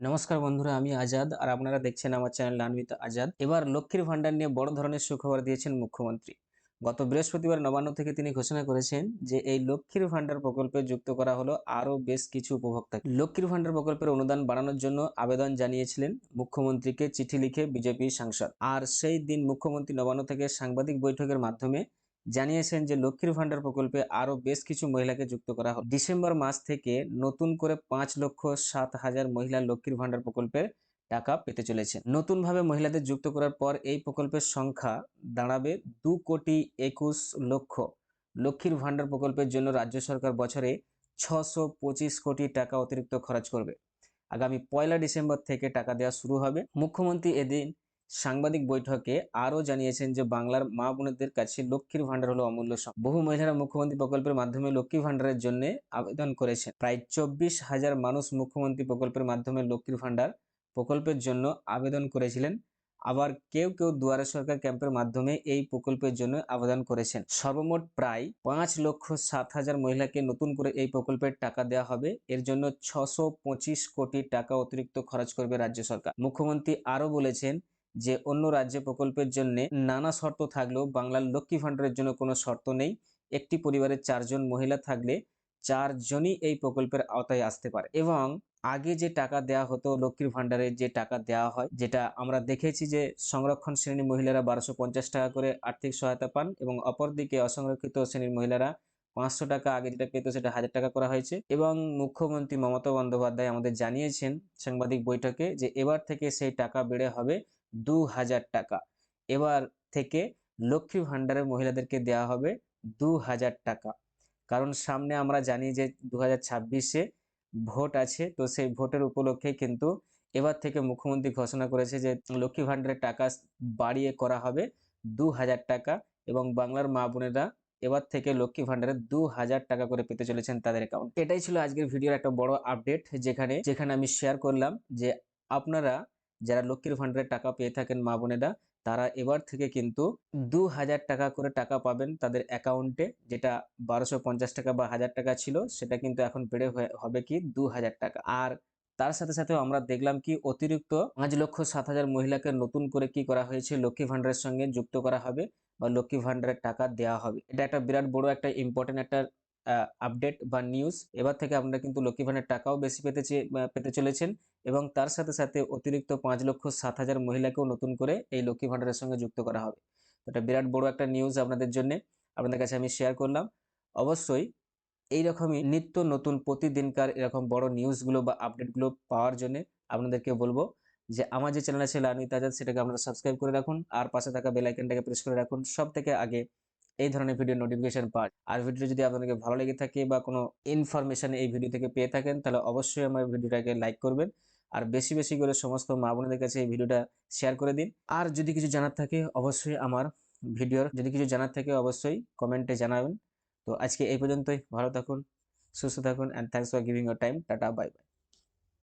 নমস্কার বন্ধুরা, আমি আজাদ আর আপনারা দেখছেন আমার চ্যানেল লানবিত আজাদ। এবার লক্ষ্মীর ভান্ডার নিয়ে বড় ধরনের সুখবর দিয়েছেন মুখ্যমন্ত্রী। গত বৃহস্পতিবার নবান্ন থেকে তিনি ঘোষণা করেছেন যে এই লক্ষ্মীর ভান্ডার প্রকল্পে যুক্ত করা হলো আরও বেশ কিছু উপভোক্তা। লক্ষ্মীর ভান্ডার প্রকল্পের অনুদান বাড়ানোর জন্য আবেদন জানিয়েছিলেন মুখ্যমন্ত্রীকে চিঠি লিখে বিজেপি সাংসদ। আর সেই দিন মুখ্যমন্ত্রী নবান্ন থেকে সাংবাদিক বৈঠকের মাধ্যমে জানিয়েছেন যে লক্ষ্মীর ভান্ডার প্রকল্পে আরও বেশ কিছু মহিলাকে যুক্ত করা হবে ডিসেম্বর মাস থেকে নতুন করে পাঁচ লক্ষ সাত হাজার মহিলা লক্ষ্মীর ভান্ডার প্রকল্পের টাকা পেতে চলেছে নতুনভাবে মহিলাদের যুক্ত করার পর এই প্রকল্পের সংখ্যা দাঁড়াবে দু কোটি একুশ লক্ষ। লক্ষ্মীর ভান্ডার প্রকল্পের জন্য রাজ্য সরকার বছরে ছশো পঁচিশ কোটি টাকা অতিরিক্ত খরচ করবে। আগামী পয়লা ডিসেম্বর থেকে টাকা দেওয়া শুরু হবে। মুখ্যমন্ত্রী এদিন সাংবাদিক বৈঠকে আরও জানিয়েছেন যে বাংলার মা বোনদের কাছে লক্ষ্মীর ভান্ডার হলো অমূল্য বহু মহিলারা মুখ্যমন্ত্রী প্রকল্পের মাধ্যমে লক্ষ্মী ভাণ্ডারের জন্য আবেদন করেছেন। প্রায় চব্বিশ হাজার মানুষ মুখ্যমন্ত্রী প্রকল্পের মাধ্যমে লক্ষ্মীর ভাণ্ডার প্রকল্পের জন্য আবেদন করেছিলেন। আবার কেউ কেউ দুয়ারে সরকার ক্যাম্পের মাধ্যমে এই প্রকল্পের জন্য আবেদন করেছেন। সর্বমোট প্রায় পাঁচ লক্ষ সাত হাজার মহিলাকে নতুন করে এই প্রকল্পের টাকা দেওয়া হবে। এর জন্য ছশো কোটি টাকা অতিরিক্ত খরচ করবে রাজ্য সরকার। মুখ্যমন্ত্রী আরও বলেছেন যে অন্য রাজ্য প্রকল্পের জন্য নানা শর্ত থাকলেও বাংলার লক্ষ্মী ভাণ্ডারের জন্য কোনো শর্ত নেই। একটি পরিবারের চারজন মহিলা থাকলে চারজনই এই প্রকল্পের আওতায় আসতে পারে এবং আগে যে টাকা দেয়া হতো লক্ষ্মীর ভাণ্ডারে যে টাকা দেওয়া হয়, যেটা আমরা দেখেছি যে সংরক্ষণ শ্রেণির মহিলারা বারোশো টাকা করে আর্থিক সহায়তা পান এবং অপরদিকে অসংরক্ষিত শ্রেণির মহিলারা পাঁচশো টাকা আগে যেটা পেত সেটা হাজার টাকা করা হয়েছে এবং মুখ্যমন্ত্রী মমতা বন্দ্যোপাধ্যায় আমাদের জানিয়েছেন সাংবাদিক বৈঠকে যে এবার থেকে সেই টাকা বেড়ে হবে দু হাজার টাকা। এবার থেকে লক্ষ্মী ভাণ্ডারের মহিলাদেরকে দেওয়া হবে দু হাজার টাকা। কারণ সামনে আমরা জানি যে দু হাজার ছাব্বিশে ভোট আছে, তো সেই ভোটের উপলক্ষে কিন্তু এবার থেকে মুখ্যমন্ত্রী ঘোষণা করেছে যে লক্ষ্মী ভাণ্ডারের টাকা বাড়িয়ে করা হবে দু হাজার টাকা এবং বাংলার মা বোনেরা এবার থেকে লক্ষ্মী ভান্ডারে দু হাজার টাকা করে পেতে চলেছেন তাদের অ্যাকাউন্ট এটাই ছিল আজকের ভিডিওর একটা বড় আপডেট যেখানে যেখানে আমি শেয়ার করলাম যে আপনারা যারা লক্ষ্মীর ভান্ডারের টাকা পেয়ে থাকেন মা বোনেরা, তারা এবার থেকে কিন্তু দু হাজার টাকা করে টাকা পাবেন তাদের অ্যাকাউন্টে যেটা বারোশো পঞ্চাশ টাকা বা হাজার টাকা ছিল, সেটা কিন্তু এখন বেড়ে হবে কি দু হাজার টাকা। আর তার সাথে সাথে আমরা দেখলাম কি অতিরিক্ত পাঁচ লক্ষ সাত হাজার মহিলাকে নতুন করে কি করা হয়েছে, লক্ষ্মী ভান্ডারের সঙ্গে যুক্ত করা হবে বা লক্ষ্মী ভান্ডারের টাকা দেওয়া হবে। এটা একটা বিরাট বড় একটা ইম্পর্টেন্ট একটা আপডেট বা নিউজ এবার থেকে আপনারা কিন্তু লক্ষ্মী ভান্ডার টাকাও বেশি পেতে পেতে চলেছেন এবং তার সাথে সাথে অতিরিক্ত পাঁচ লক্ষ সাত হাজার মহিলাকেও নতুন করে এই লক্ষ্মী ভাণ্ডারের সঙ্গে যুক্ত করা হবে। এটা বিরাট বড় একটা নিউজ আপনাদের জন্য। আপনাদের কাছে আমি শেয়ার করলাম। অবশ্যই এইরকমই নিত্য নতুন প্রতিদিনকার এরকম বড় নিউজগুলো বা আপডেটগুলো পাওয়ার জন্য আপনাদেরকে বলব যে আমার যে চ্যানেল আছে লার্নিত আজাদ সেটাকে আপনারা সাবস্ক্রাইব করে রাখুন। আর পাশে থাকা বেল আইকনটাকে প্রেস করে রাখুন। সব থেকে আগে এই ধরনের ভিডিও নোটিফিকেশন পান আর ভিডিও যদি আপনাদেরকে ভালো লেগে থাকে বা কোনো ইনফরমেশন এই ভিডিও থেকে পেয়ে থাকেন, তাহলে অবশ্যই আমার ভিডিওটাকে লাইক করবেন। আর বেশি বেশি করে সমস্ত মা বোনদের কাছে এই ভিডিওটা শেয়ার করে দিন। আর যদি কিছু জানার থাকে, অবশ্যই আমার ভিডিওর যদি কিছু জানার থাকে, অবশ্যই কমেন্টে জানাবেন। তো আজকে এই পর্যন্তই। ভালো থাকুন, সুস্থ থাকুন and thanks for giving your time tata bye bye